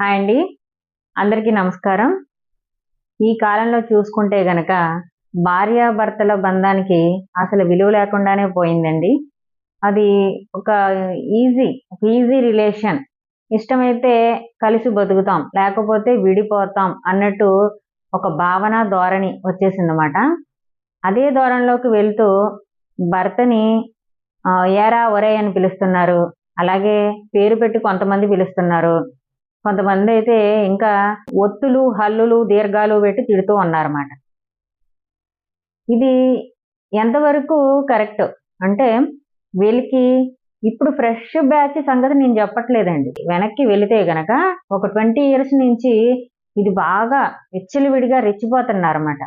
Hi అండి. అందరికీ నమస్కారం. ఈ కాలంలో చూసుకుంటే గనక భార్యాభర్తల బంధానికి అసలు విలువ లేకుండానే పోయిందండి. అది ఒక ఈజీ ఒక ఈజీ రిలేషన్. ఇష్టమైతే కలిసి బతుకుతాం లేకపోతే విడిపోతాం అన్నట్టు ఒక భావన ధోరణి వచ్చేసిందన్నమాట. అదే ధోరణిలోకి వెళ్తూ భర్తని ఏరా ఒరే అని పిలుస్తున్నారు. అలాగే పేరు పెట్టి కొంతమంది పిలుస్తున్నారు. కొంతమంది అయితే ఇంకా ఒత్తులు హల్లులు దీర్ఘాలు పెట్టి తిడుతూ ఉన్నారన్నమాట. ఇది ఎంతవరకు కరెక్ట్? అంటే వీళ్ళకి ఇప్పుడు ఫ్రెష్ బ్యాచ్ సంగతి నేను చెప్పట్లేదండి. వెనక్కి వెళితే గనక ఒక ట్వంటీ ఇయర్స్ నుంచి ఇది బాగా విడిగా రెచ్చిపోతున్నారన్నమాట.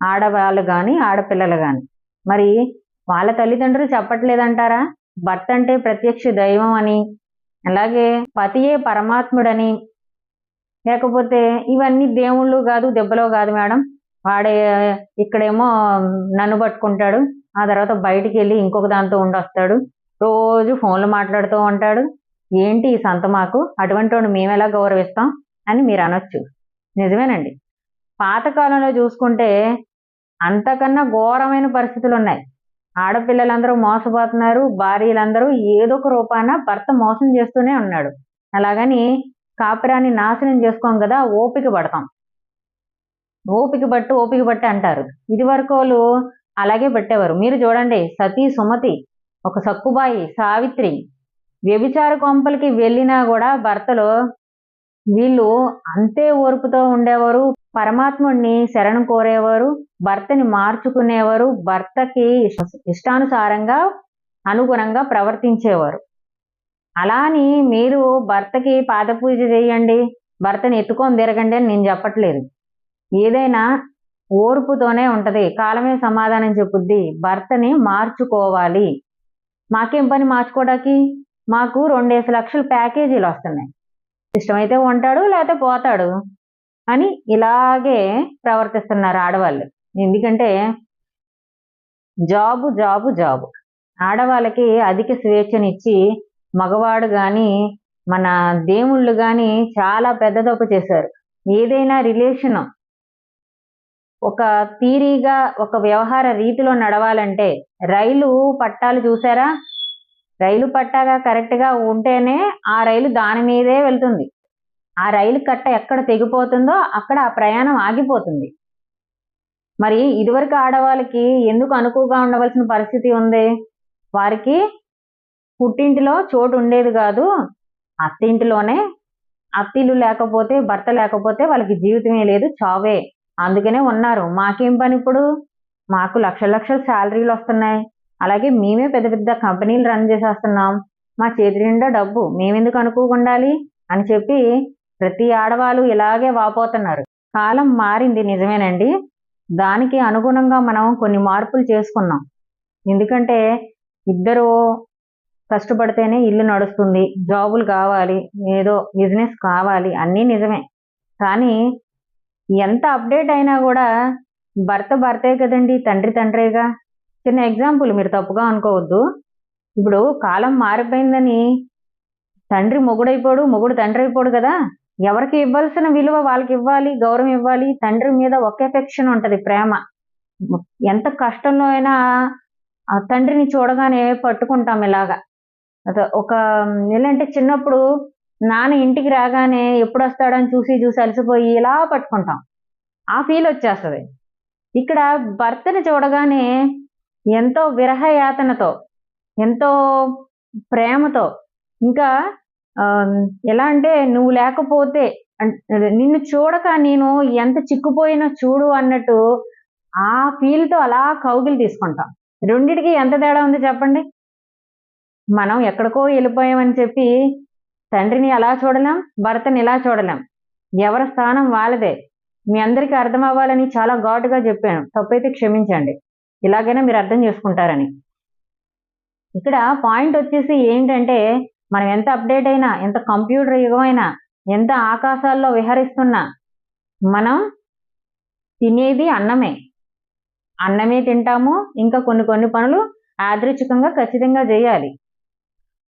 ఆడవాళ్ళు కానీ ఆడపిల్లలు కానీ మరి వాళ్ళ తల్లిదండ్రులు చెప్పట్లేదంటారా? భర్త అంటే ప్రత్యక్ష దైవం అని అలాగే పతియే పరమాత్ముడని. లేకపోతే ఇవన్నీ దేవుళ్ళు కాదు దెబ్బలో కాదు మేడం. వాడే ఇక్కడేమో నన్ను పట్టుకుంటాడు. ఆ తర్వాత బయటికి వెళ్ళి ఇంకొక దాంతో ఉండొస్తాడు. రోజు ఫోన్లు మాట్లాడుతూ ఉంటాడు. ఏంటి ఈ సంత మాకు? అటువంటి వాడు మేము ఎలా గౌరవిస్తాం? అని మీరు అనొచ్చు. నిజమేనండి. పాతకాలంలో చూసుకుంటే అంతకన్నా ఘోరమైన పరిస్థితులు ఉన్నాయి ఆడపిల్లలందరూ మోసపోతున్నారు భార్యలందరూ ఏదో ఒక రూపాన భర్త మోసం చేస్తూనే ఉన్నాడు. అలాగని కాపురాన్ని నాశనం చేసుకోం కదా ఓపిక పడతాం. ఓపిక పట్టు ఓపిక పట్టు అంటారు. ఇది వరకు వాళ్ళు అలాగే పెట్టేవారు. మీరు చూడండి సతీ సుమతి ఒక సక్కుబాయి సావిత్రి వ్యభిచార కొంపలకి వెళ్ళినా కూడా భర్తలు వీళ్ళు అంతే ఓర్పుతో ఉండేవారు పరమాత్ముడిని శరణం కోరేవారు భర్తని మార్చుకునేవారు భర్తకి ఇష్టానుసారంగా అనుగుణంగా ప్రవర్తించేవారు. అలా అని మీరు భర్తకి పాదపూజ చేయండి భర్తని ఎత్తుకొని తిరగండి అని నేను చెప్పట్లేదు. ఏదైనా ఓర్పుతోనే ఉంటది కాలమే సమాధానం చెప్పుద్ది భర్తని మార్చుకోవాలి. మాకేం పని మార్చుకోవడానికి? మాకు రెండేసి లక్షల ప్యాకేజీలు వస్తున్నాయి. ఇష్టమైతే ఉంటాడు లేకపోతే పోతాడు అని ఇలాగే ప్రవర్తిస్తున్నారు ఆడవాళ్ళు. ఎందుకంటే జాబు జాబు జాబు. ఆడవాళ్ళకి అధిక స్వేచ్ఛనిచ్చి మగవాడు కానీ మన దేవుళ్ళు కానీ చాలా పెద్ద చేశారు. ఏదైనా రిలేషన్ ఒక తీరిగా ఒక వ్యవహార రీతిలో నడవాలంటే రైలు పట్టాలు చూసారా? రైలు పట్టాగా కరెక్ట్గా ఉంటేనే ఆ రైలు దాని మీదే వెళ్తుంది. ఆ రైలు కట్ట ఎక్కడ తెగిపోతుందో అక్కడ ఆ ప్రయాణం ఆగిపోతుంది. మరి ఇదివరకు ఆడవాళ్ళకి ఎందుకు అనుకువగా ఉండవలసిన పరిస్థితి ఉంది? వారికి పుట్టింటిలో చోటు ఉండేది కాదు. అత్తింటిలోనే అత్తిలు లేకపోతే భర్త లేకపోతే వాళ్ళకి జీవితమే లేదు చావే. అందుకనే ఉన్నారు. మాకేం పని ఇప్పుడు? మాకు లక్ష లక్షల శాలరీలు వస్తున్నాయి. అలాగే మేమే పెద్ద పెద్ద కంపెనీలు రన్ చేసేస్తున్నాం. మా చేతి నిండా డబ్బు. మేమెందుకు అనుకోకుండాలి అని చెప్పి ప్రతి ఆడవాళ్ళు ఇలాగే వాపోతున్నారు. కాలం మారింది నిజమేనండి. దానికి అనుగుణంగా మనం కొన్ని మార్పులు చేసుకున్నాం. ఎందుకంటే ఇద్దరు కష్టపడితేనే ఇల్లు నడుస్తుంది. జాబులు కావాలి. ఏదో బిజినెస్ కావాలి. అన్నీ నిజమే. కానీ ఎంత అప్డేట్ అయినా కూడా భర్త భర్తే కదండి. తండ్రి తండ్రేగా. చిన్న ఎగ్జాంపుల్ మీరు తప్పుగా అనుకోవద్దు. ఇప్పుడు కాలం మారిపోయిందని తండ్రి మొగుడైపోడు మొగుడు తండ్రి అయిపోడు కదా. ఎవరికి ఇవ్వాల్సిన విలువ వాళ్ళకి ఇవ్వాలి గౌరవం ఇవ్వాలి. తండ్రి మీద ఒక ఎఫెక్షన్ ఉంటుంది ప్రేమ. ఎంత కష్టంలో అయినా ఆ తండ్రిని చూడగానే పట్టుకుంటాం ఇలాగా. ఒక ఎలాంటి అంటే చిన్నప్పుడు నాన్న ఇంటికి రాగానే ఎప్పుడు వస్తాడని చూసి చూసి అలసిపోయి ఇలా పట్టుకుంటాం. ఆ ఫీల్ వచ్చేస్తుంది. ఇక్కడ భర్తని చూడగానే ఎంతో విరహయాతనతో ఎంతో ప్రేమతో ఇంకా ఎలా అంటే నువ్వు లేకపోతే నిన్ను చూడక నేను ఎంత చిక్కుపోయినా చూడు అన్నట్టు ఆ ఫీల్తో అలా కౌగిలు తీసుకుంటాం. రెండిటికి ఎంత తేడా ఉంది చెప్పండి? మనం ఎక్కడికో వెళ్ళిపోయామని చెప్పి తండ్రిని అలా చూడలేం భర్తని ఇలా చూడలేం. ఎవరి స్థానం వాళ్ళదే. మీ అందరికీ అర్థం అవ్వాలని చాలా ఘాటుగా చెప్పాను. తప్పైతే క్షమించండి. ఇలాగైనా మీరు అర్థం చేసుకుంటారని. ఇక్కడ పాయింట్ వచ్చేసి ఏంటంటే మనం ఎంత అప్డేట్ అయినా ఎంత కంప్యూటర్ యుగమైనా ఎంత ఆకాశాల్లో విహరిస్తున్నా మనం తినేది అన్నమే. అన్నమే తింటాము ఇంకా కొన్ని కొన్ని పనులు యాదృచ్ఛికంగా ఖచ్చితంగా చేయాలి.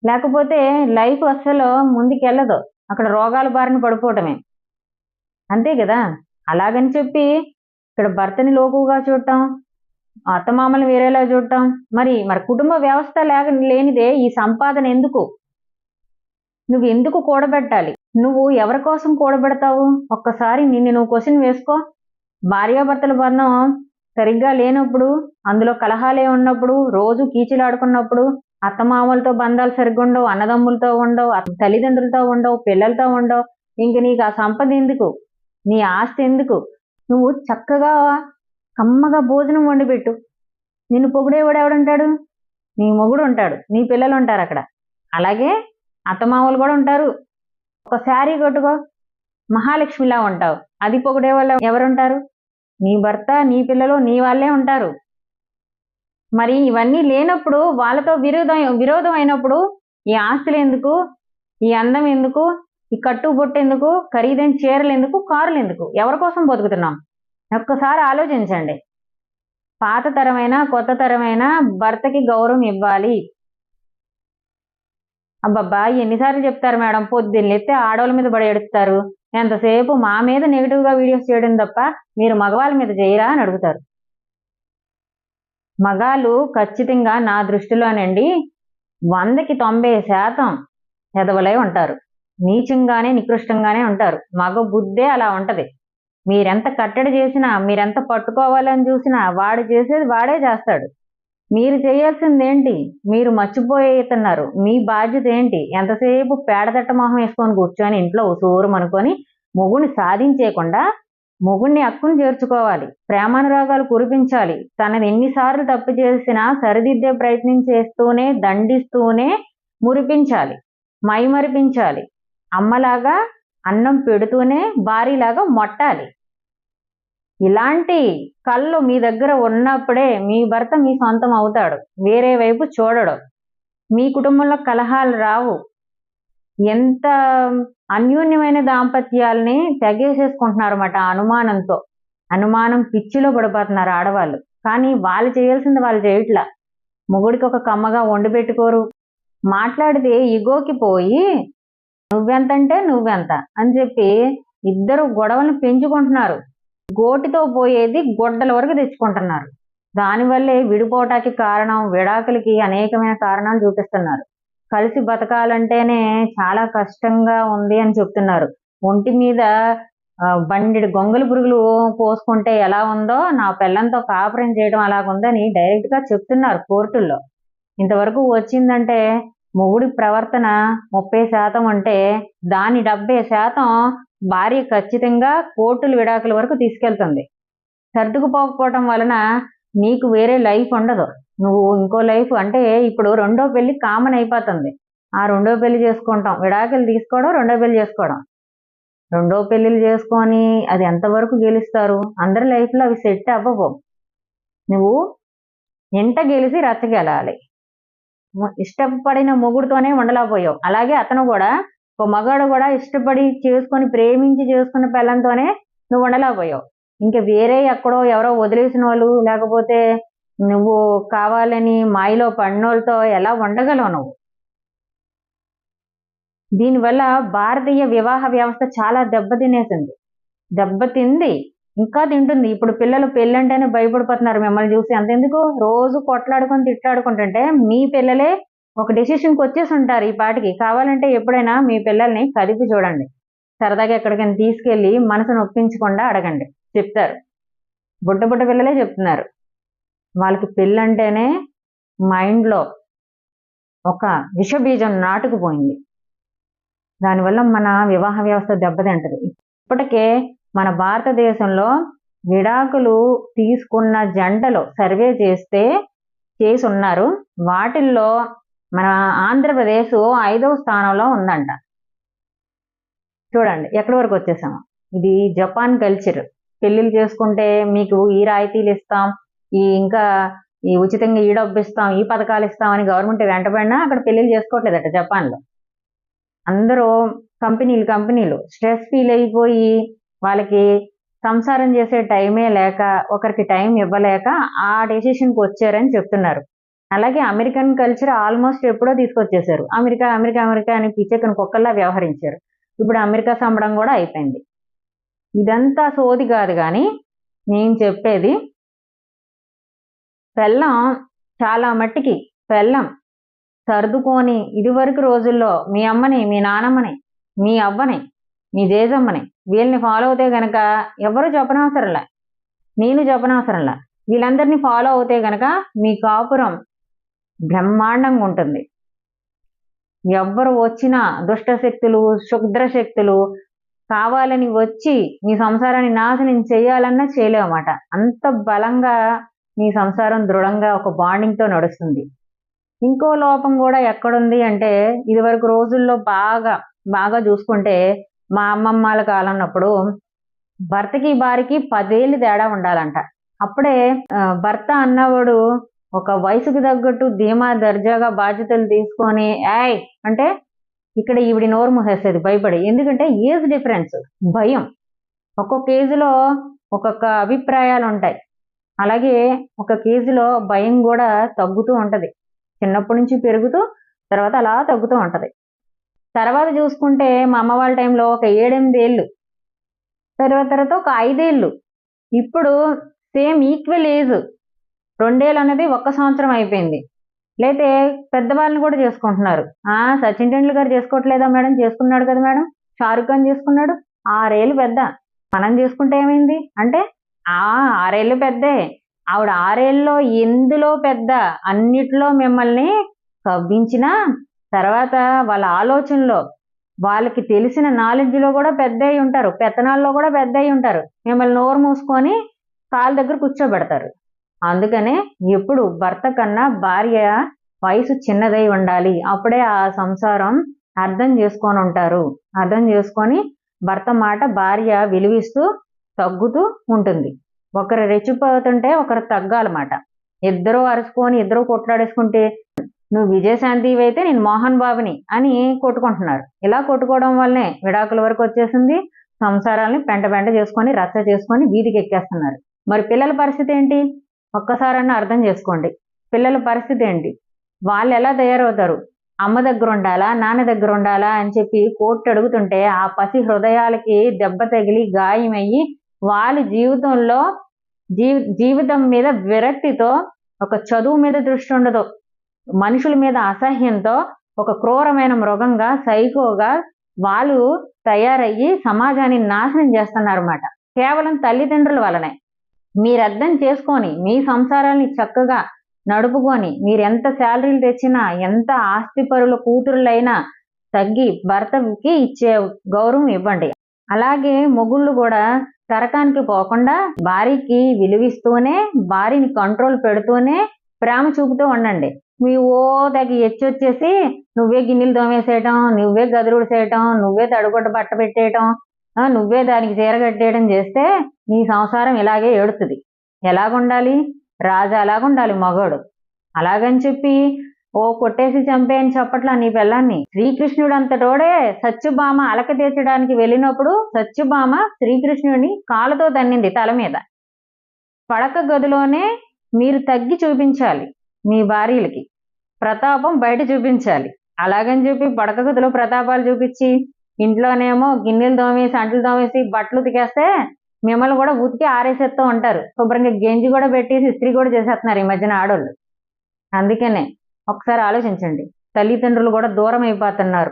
లేకపోతే లైఫ్ అస్సలు ముందుకెళ్ళదు. అక్కడ రోగాల బారిన పడిపోవటమే. అంతే కదా? అలాగని చెప్పి ఇక్కడ భర్తని లోకుగా చూడటం అత్తమామలు వేరేలా చూడటం. మరి మరి కుటుంబ వ్యవస్థ లేక లేనిదే ఈ సంపాదన ఎందుకు? నువ్వు ఎందుకు కూడబెట్టాలి? నువ్వు ఎవరి కోసం కూడబెడతావు? ఒక్కసారి నిన్ను నువ్వు క్వశ్చన్ వేసుకో. భార్యాభర్తల బంధం సరిగ్గా లేనప్పుడు అందులో కలహాలే ఉన్నప్పుడు రోజు కీచులాడుకున్నప్పుడు అత్తమామలతో బంధాలు సరిగ్గా ఉండవు అన్నదమ్ములతో ఉండవు తల్లిదండ్రులతో ఉండవు పిల్లలతో ఉండవు. ఇంక నీకు ఆ సంపద ఎందుకు? నీ ఆస్తి ఎందుకు? నువ్వు చక్కగా కమ్మగా భోజనం వండిపెట్టు. నిన్ను పొగిడేవాడు ఎవడుంటాడు? నీ మొగుడు ఉంటాడు. నీ పిల్లలు ఉంటారు అక్కడ. అలాగే అత్తమామలు కూడా ఉంటారు. ఒక శారీ కట్టుకో. మహాలక్ష్మిలా ఉంటావు. అది పొగిడే వాళ్ళు ఎవరుంటారు? నీ భర్త నీ పిల్లలు నీ వాళ్ళే ఉంటారు. మరి ఇవన్నీ లేనప్పుడు వాళ్ళతో విరోధం విరోధం అయినప్పుడు ఈ ఆస్తులు ఎందుకు? ఈ అందం ఎందుకు? ఈ కట్టు బొట్టెందుకు ఖరీదైన చీరలు ఎందుకు? కారులు ఎందుకు? ఎవరి కోసం బతుకుతున్నాం? ఒక్కసారి ఆలోచించండి. పాత తరమైన కొత్త తరమైన భర్తకి గౌరవం ఇవ్వాలి. అబ్బబ్బా ఎన్నిసార్లు చెప్తారు మేడం పొద్దున్నెత్తే ఆడవాళ్ళ మీద పడి ఎడుస్తారు ఎంతసేపు మా మీద నెగిటివ్గా వీడియోస్ చేయడం తప్ప మీరు మగవాళ్ళ మీద చేయరా అని అడుగుతారు. మగాలు ఖచ్చితంగా నా దృష్టిలోనండి వందకి తొంభై శాతం ఎదవలై ఉంటారు. నీచంగానే నికృష్టంగానే ఉంటారు. మగ బుద్ధే అలా ఉంటది. మీరెంత కట్టడి చేసినా మీరెంత పట్టుకోవాలని చూసినా వాడు చేసేది వాడే చేస్తాడు. మీరు చేయాల్సింది ఏంటి మీరు మర్చిపోయేతున్నారు మీ బాధ్యత ఏంటి? ఎంతసేపు పేడతట్ట మొహం వేసుకొని కూర్చొని ఇంట్లో శూరం అనుకొని మొగుడిని సాధించేయకుండా మొగుడిని అక్కుని చేర్చుకోవాలి. ప్రేమానురాగాలు కురిపించాలి. తనని ఎన్నిసార్లు తప్పు చేసినా సరిదిద్దే ప్రయత్నం చేస్తూనే దండిస్తూనే మురిపించాలి. మైమరిపించాలి. అమ్మలాగా అన్నం పెడుతూనే భారీలాగా మొట్టాలి. ఇలాంటి కళ్ళు మీ దగ్గర ఉన్నప్పుడే మీ భర్త మీ సొంతం అవుతాడు. వేరే వైపు చూడడు. మీ కుటుంబంలో కలహాలు రావు. ఎంత అన్యోన్యమైన దాంపత్యాల్ని తెగేసేసుకుంటున్నారు అన్నమాట అనుమానంతో. అనుమానం పిచ్చిలో పడిపోతున్నారు ఆడవాళ్ళు. కానీ వాళ్ళు చేయాల్సింది వాళ్ళు చేయట్లా. మొగుడికి ఒక కమ్మగా వండి పెట్టుకోరు. మాట్లాడితే ఇగోకి పోయి నువ్వెంతంటే నువ్వెంత అని చెప్పి ఇద్దరు గొడవలను పెంచుకుంటున్నారు. గోటితో పోయేది గొడ్డల వరకు తెచ్చుకుంటున్నారు. దానివల్లే విడిపోవటానికి కారణం విడాకులకి అనేకమైన కారణాలు చూపిస్తున్నారు. కలిసి బతకాలంటేనే చాలా కష్టంగా ఉంది అని చెప్తున్నారు. ఒంటి మీద బండి బండిడి గొంగలి పురుగులు పోసుకుంటే ఎలా ఉందో నా పిల్లంతో కాపురం చేయడం అలాగుందని డైరెక్ట్గా చెప్తున్నారు కోర్టుల్లో. ఇంతవరకు వచ్చిందంటే మొగుడి ప్రవర్తన ముప్పై శాతం అంటే దాని డెబ్బై శాతం భార్య ఖచ్చితంగా కోర్టులు విడాకుల వరకు తీసుకెళ్తుంది. సర్దుకుపోకపోవటం వలన నీకు వేరే లైఫ్ ఉండదు. నువ్వు ఇంకో లైఫ్ అంటే ఇప్పుడు రెండో పెళ్ళి కామన్ అయిపోతుంది. ఆ రెండో పెళ్ళి చేసుకుంటాం. విడాకులు తీసుకోవడం రెండో పెళ్ళి చేసుకోవడం. రెండో పెళ్ళిలు చేసుకొని అది ఎంతవరకు గెలుస్తారు? అందరి లైఫ్లో అవి సెట్ అవ్వవు. నువ్వు ఇంట గెలిచి రచ్చగెలాలి ఇష్టపడిన మొగుడుతోనే ఉండలేకపోయావు. అలాగే అతను కూడా ఒక మగాడు కూడా ఇష్టపడి చేసుకొని ప్రేమించి చేసుకున్న పిల్లంతోనే నువ్వు ఉండలేకపోయావు. ఇంకా వేరే ఎక్కడో ఎవరో వదిలేసిన వాళ్ళు లేకపోతే నువ్వు కావాలని మాయలో పడినోళ్ళతో ఎలా ఉండగలవు నువ్వు? దీనివల్ల భారతీయ వివాహ వ్యవస్థ చాలా దెబ్బతినేసింది. దెబ్బతింది. ఇంకా తింటుంది. ఇప్పుడు పిల్లలు పెళ్ళంటేనే భయపడిపోతున్నారు మిమ్మల్ని చూసి. అంతెందుకు? రోజు కొట్లాడుకొని తిట్లాడుకుంటుంటే మీ పిల్లలే ఒక డెసిషన్కి వచ్చేసి ఉంటారు ఈ పాటికి. కావాలంటే ఎప్పుడైనా మీ పిల్లల్ని కదిపి చూడండి. సరదాగా ఎక్కడికైనా తీసుకెళ్ళి మనసును ఒప్పించకుండా అడగండి. చెప్తారు. బుడ్డ బుడ్డ పిల్లలే చెప్తున్నారు. వాళ్ళకి పెళ్ళంటేనే మైండ్లో ఒక విషబీజం నాటుకుపోయింది. దానివల్ల మన వివాహ వ్యవస్థ దెబ్బతింటది. ఇప్పటికే మన భారతదేశంలో విడాకులు తీసుకున్న జంటలు సర్వే చేస్తే చేసి ఉన్నారు వాటిల్లో మన ఆంధ్రప్రదేశ్ ఐదవ స్థానంలో ఉందంట. చూడండి ఎక్కడి వరకు వచ్చేసాము ఇది జపాన్ కల్చర్. పెళ్ళిళ్ళు చేసుకుంటే మీకు ఈ రాయితీలు ఇస్తాం ఈ ఇంకా ఈ ఉచితంగా ఈ డబ్బు ఇస్తాం ఈ పథకాలు ఇస్తాం అని గవర్నమెంట్ వెంటబడినా అక్కడ పెళ్ళిళ్ళు చేసుకోవట్లేదట జపాన్లో. అందరూ కంపెనీలు కంపెనీలు. స్ట్రెస్ ఫీల్ అయిపోయి వాళ్ళకి సంసారం చేసే టైమే లేక ఒకరికి టైం ఇవ్వలేక ఆ డెసిషన్కి వచ్చారని చెప్తున్నారు. అలాగే అమెరికన్ కల్చర్ ఆల్మోస్ట్ ఎప్పుడో తీసుకొచ్చేసారు. అమెరికా అమెరికా అమెరికా అని పిచ్చెక్కని కుక్కల్లా వ్యవహరించారు. ఇప్పుడు అమెరికా సంబడం కూడా అయిపోయింది. ఇదంతా సోది కాదు కానీ నేను చెప్పేది పెళ్ళం చాలా మట్టికి పెళ్ళం. సర్దుకొని ఇదివరకు రోజుల్లో మీ అమ్మని మీ నానమ్మని మీ అవ్వని మీ జేజమ్మని వీళ్ళని ఫాలో అవుతే గనక ఎవరు చెప్పనవసరంలే నేను చెప్పనవసరంలా వీళ్ళందరినీ ఫాలో అవుతే గనక మీ కాపురం బ్రహ్మాండంగా ఉంటుంది. ఎవ్వరు వచ్చినా దుష్ట శక్తులు శక్తులు కావాలని వచ్చి మీ సంసారాన్ని నాశనం చేయాలన్నా చేయలేమన్నమాట అంత బలంగా మీ సంసారం దృఢంగా ఒక బాండింగ్తో నడుస్తుంది. ఇంకో లోపం కూడా ఎక్కడుంది అంటే ఇదివరకు రోజుల్లో బాగా బాగా చూసుకుంటే మా అమ్మమ్మల కాలన్నప్పుడు భర్తకి భార్యకి పదేళ్ళు తేడా ఉండాలంట. అప్పుడే భర్త అన్నవాడు ఒక వయసుకు తగ్గట్టు ధీమా దర్జాగా బాధ్యతలు తీసుకొని ఏయ్ అంటే ఇక్కడ ఈవిడి నోరు మూసేస్తుంది భయపడి. ఎందుకంటే ఏజ్ డిఫరెన్స్ భయం. ఒక్కొక్క ఏజ్లో ఒక్కొక్క అభిప్రాయాలు ఉంటాయి అలాగే ఒక కేజీలో భయం కూడా తగ్గుతూ ఉంటుంది. చిన్నప్పటి నుంచి పెరుగుతూ తర్వాత అలా తగ్గుతూ ఉంటుంది. తర్వాత చూసుకుంటే మా అమ్మ వాళ్ళ టైంలో ఒక ఏడెనిమిది ఏళ్ళు. తర్వాత తర్వాత ఒక ఐదేళ్ళు. ఇప్పుడు సేమ్ ఈక్వల్ ఏజ్ రెండేళ్ళు అనేది ఒక్క సంవత్సరం అయిపోయింది. లేతే పెద్దవాళ్ళని కూడా చేసుకుంటున్నారు. ఆ సచిన్ టెండూల్కర్ చేసుకోవట్లేదా మేడం? చేసుకున్నాడు కదా మేడం. షారుఖ్ ఖాన్ చేసుకున్నాడు. ఆరేళ్ళు పెద్ద. మనం చేసుకుంటే ఏమైంది? అంటే ఆ ఆరేళ్ళు పెద్దే. ఆవిడ ఆరేళ్ళలో ఎందులో పెద్ద? అన్నిట్లో మిమ్మల్ని కవ్వించినా తర్వాత వాళ్ళ ఆలోచనలో వాళ్ళకి తెలిసిన నాలెడ్జ్లో కూడా పెద్ద అయి ఉంటారు. పెత్తనాల్లో కూడా పెద్ద అయి ఉంటారు. మిమ్మల్ని నోరు మూసుకొని కాళ్ళ దగ్గర కూర్చోబెడతారు. అందుకనే ఎప్పుడు భర్త కన్నా భార్య వయసు చిన్నదై ఉండాలి. అప్పుడే ఆ సంసారం అర్థం చేసుకొని ఉంటారు. అర్థం చేసుకొని భర్త మాట భార్య విలువిస్తూ తగ్గుతూ ఉంటుంది. ఒకరు రెచ్చిపోతుంటే ఒకరు తగ్గాలన్నమాట. ఇద్దరు అరుచుకొని ఇద్దరు కొట్లాడేసుకుంటే నువ్వు విజయశాంతి అయితే నేను మోహన్ బాబుని అని కొట్టుకుంటున్నారు. ఇలా కొట్టుకోవడం వల్లనే విడాకుల వరకు వచ్చేసింది. సంసారాలని పెంట పెంట చేసుకొని రచ్చ చేసుకొని వీధికి ఎక్కేస్తున్నారు. మరి పిల్లల పరిస్థితి ఏంటి? ఒక్కసారన్నా అర్థం చేసుకోండి. పిల్లల పరిస్థితి ఏంటి? వాళ్ళు ఎలా తయారవుతారు? అమ్మ దగ్గర ఉండాలా? నాన్న దగ్గర ఉండాలా? అని చెప్పి కోర్టు అడుగుతుంటే ఆ పసి హృదయాలకి దెబ్బ తగిలి గాయమయ్యి వాళ్ళ జీవితంలో జీవితం మీద విరక్తితో ఒక చదువు మీద దృష్టి ఉండదు. మనుషుల మీద అసహ్యంతో ఒక క్రూరమైన మృగంగా సైకోగా వాళ్ళు తయారయ్యి సమాజాన్ని నాశనం చేస్తున్నారు అన్నమాట కేవలం తల్లిదండ్రుల వలనే మీరు అర్థం చేసుకొని మీ సంసారాన్ని చక్కగా నడుపుకొని మీరు ఎంత శాలరీలు తెచ్చినా ఎంత ఆస్తిపరుల కూతురులైనా తగ్గి భర్తకి ఇచ్చే గౌరవం ఇవ్వండి. అలాగే మొగుళ్ళు కూడా తరకానికి పోకుండా భార్యకి విలువిస్తూనే భార్యని కంట్రోల్ పెడుతూనే ప్రేమ చూపుతూ ఉండండి. మీ ఓ తగ్గి ఎచ్చొచ్చేసి నువ్వే గిన్నెలు తోమేసేయటం నువ్వే గదురుడు చేయటం నువ్వే తడుగుడ్డ బట్ట పెట్టేయటం నువ్వే దానికి చీర కట్టేయడం చేస్తే నీ సంసారం ఇలాగే ఏడుతుంది. ఎలాగుండాలి? రాజా ఎలాగుండాలి మగోడు. అలాగని చెప్పి ఓ కొట్టేసి చంపేయని చెప్పట్లా నీ పిల్లాన్ని శ్రీకృష్ణుడు అంతటోడే సత్యభామ అలక తీర్చడానికి వెళ్ళినప్పుడు సత్యభామ శ్రీకృష్ణుడిని కాలుతో తన్నింది తల మీద. పడక గదిలోనే మీరు తగ్గి చూపించాలి. మీ భార్యలకి ప్రతాపం బయట చూపించాలి. అలాగని చెప్పి పడక గదిలో ప్రతాపాలు చూపించి ఇంట్లోనేమో గిన్నెలు తోమేసి అంట్లు తోమేసి బట్టలు ఉతికేస్తే మిమ్మల్ని కూడా ఉతికి ఆరేసేస్తూ ఉంటారు. శుభ్రంగా గెంజి కూడా పెట్టేసి ఇస్త్రీ కూడా చేసేస్తున్నారు ఈ మధ్యన ఆడోళ్ళు. అందుకనే ఒకసారి ఆలోచించండి. తల్లిదండ్రులు కూడా దూరం అయిపోతున్నారు.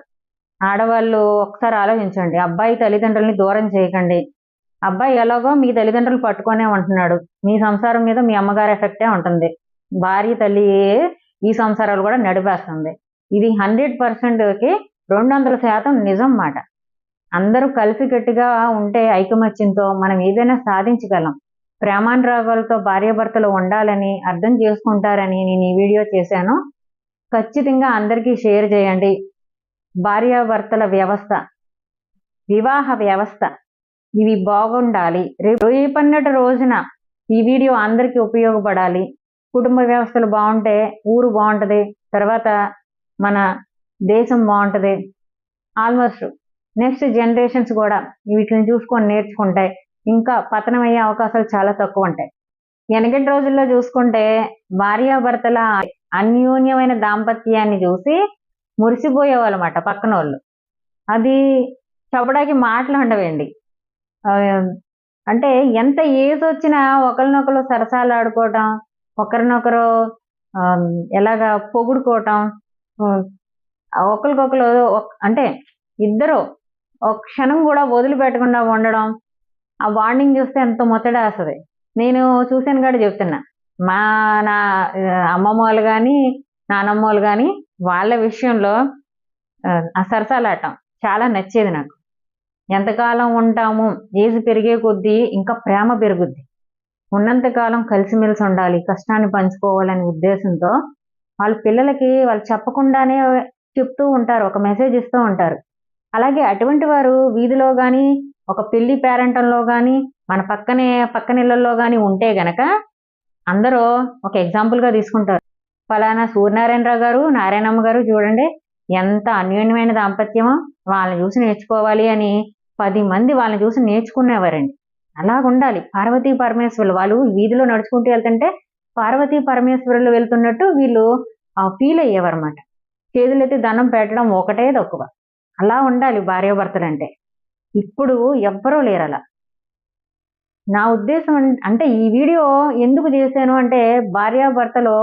ఆడవాళ్ళు ఒకసారి ఆలోచించండి. అబ్బాయి తల్లిదండ్రుల్ని దూరం చేయకండి. అబ్బాయి ఎలాగో మీ తల్లిదండ్రులు పట్టుకొనే ఉంటున్నాడు. మీ సంసారం మీద మీ అమ్మగారి ఎఫెక్టే ఉంటుంది. భార్య తల్లి ఈ సంసారాలు కూడా నడిపేస్తుంది. ఇది హండ్రెడ్ పర్సెంట్కి రెండు వందల శాతం నిజం మాట. అందరూ కలిసికట్టుగా ఉంటే ఐకమత్యంతో మనం ఏదైనా సాధించగలం. ప్రేమానురాగాలతో భార్యాభర్తలు ఉండాలని అర్థం చేసుకుంటారని నేను ఈ వీడియో చేశాను. ఖచ్చితంగా అందరికీ షేర్ చేయండి. భార్యాభర్తల వ్యవస్థ వివాహ వ్యవస్థ ఇవి బాగుండాలి. రేపు రేపన్నటి రోజున ఈ వీడియో అందరికీ ఉపయోగపడాలి. కుటుంబ వ్యవస్థలు బాగుంటే ఊరు బాగుంటది తర్వాత మన దేశం బాగుంటుంది. ఆల్మోస్ట్ నెక్స్ట్ జనరేషన్స్ కూడా వీటిని చూసుకొని నేర్చుకుంటాయి ఇంకా పతనం అయ్యే అవకాశాలు చాలా తక్కువ ఉంటాయి. వెనకటి రోజుల్లో చూసుకుంటే భార్యాభర్తల అన్యోన్యమైన దాంపత్యాన్ని చూసి మురిసిపోయేవాళ్ళమాట పక్కన వాళ్ళు అది చెప్పడానికి మాటలు ఉండవండి. అంటే ఎంత ఏజ్ వచ్చినా ఒకరినొకరు సరసాలు ఆడుకోవటం ఒకరినొకరు ఎలాగా పొగుడుకోవటం ఒకరికొకరు అంటే ఇద్దరు ఒక క్షణం కూడా వదిలిపెట్టకుండా ఉండడం ఆ బాండింగ్ చూస్తే ఎంతో ముచ్చటేస్తుంది నేను చూసాను కూడా చెప్తున్నా మా నా అమ్మమ్మ వాళ్ళు కానీ నానమ్మ వాళ్ళు కానీ వాళ్ళ విషయంలో ఆ, ఆ సరసాలాటం చాలా నచ్చేది నాకు. ఎంతకాలం ఉంటాము ఏజ్ పెరిగే కొద్దీ ఇంకా ప్రేమ పెరుగుద్ది. ఉన్నంతకాలం కలిసిమెలిసి ఉండాలి కష్టాన్ని పంచుకోవాలనే ఉద్దేశంతో వాళ్ళ పిల్లలకి వాళ్ళు చెప్పకుండానే చెప్తూ ఉంటారు ఒక మెసేజ్ ఇస్తూ ఉంటారు. అలాగే అటువంటి వారు వీధిలో కానీ ఒక పెళ్ళి పేరంటంలో కానీ మన పక్కనే పక్కనిళ్ళల్లో కానీ ఉంటే గనక అందరూ ఒక ఎగ్జాంపుల్గా తీసుకుంటారు. ఫలానా సూర్యనారాయణరావు గారు నారాయణమ్మ గారు చూడండి ఎంత అన్యోన్యమైన దాంపత్యమో వాళ్ళని చూసి నేర్చుకోవాలి అని పది మంది వాళ్ళని చూసి నేర్చుకునేవారండి. అలా ఉండాలి పార్వతీ పరమేశ్వరులు వాళ్ళు వీధిలో నడుచుకుంటూ వెళ్తుంటే పార్వతీ పరమేశ్వరులు వెళ్తున్నట్టు వీళ్ళు ఫీల్ అయ్యేవారు అనమాట దండం పెట్టడం ఒకటే తక్కువ. అలా ఉండాలి భార్యాభర్తలు అంటే ఇప్పుడు ఎవ్వరూ లేరు అలా. నా ఉద్దేశం అంటే ఈ వీడియో ఎందుకు చేశాను అంటే భార్యాభర్తలు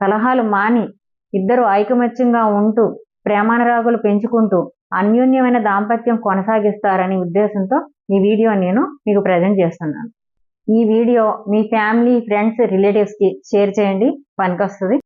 సలహాలు మాని ఇద్దరు ఐకమత్యంగా ఉంటూ ప్రేమానురాగులు పెంచుకుంటూ అన్యోన్యమైన దాంపత్యం కొనసాగిస్తారనే ఉద్దేశంతో ఈ వీడియో నేను మీకు ప్రజెంట్ చేస్తున్నాను. ఈ వీడియో మీ ఫ్యామిలీ ఫ్రెండ్స్ రిలేటివ్స్కి షేర్ చేయండి. పనికొస్తుంది.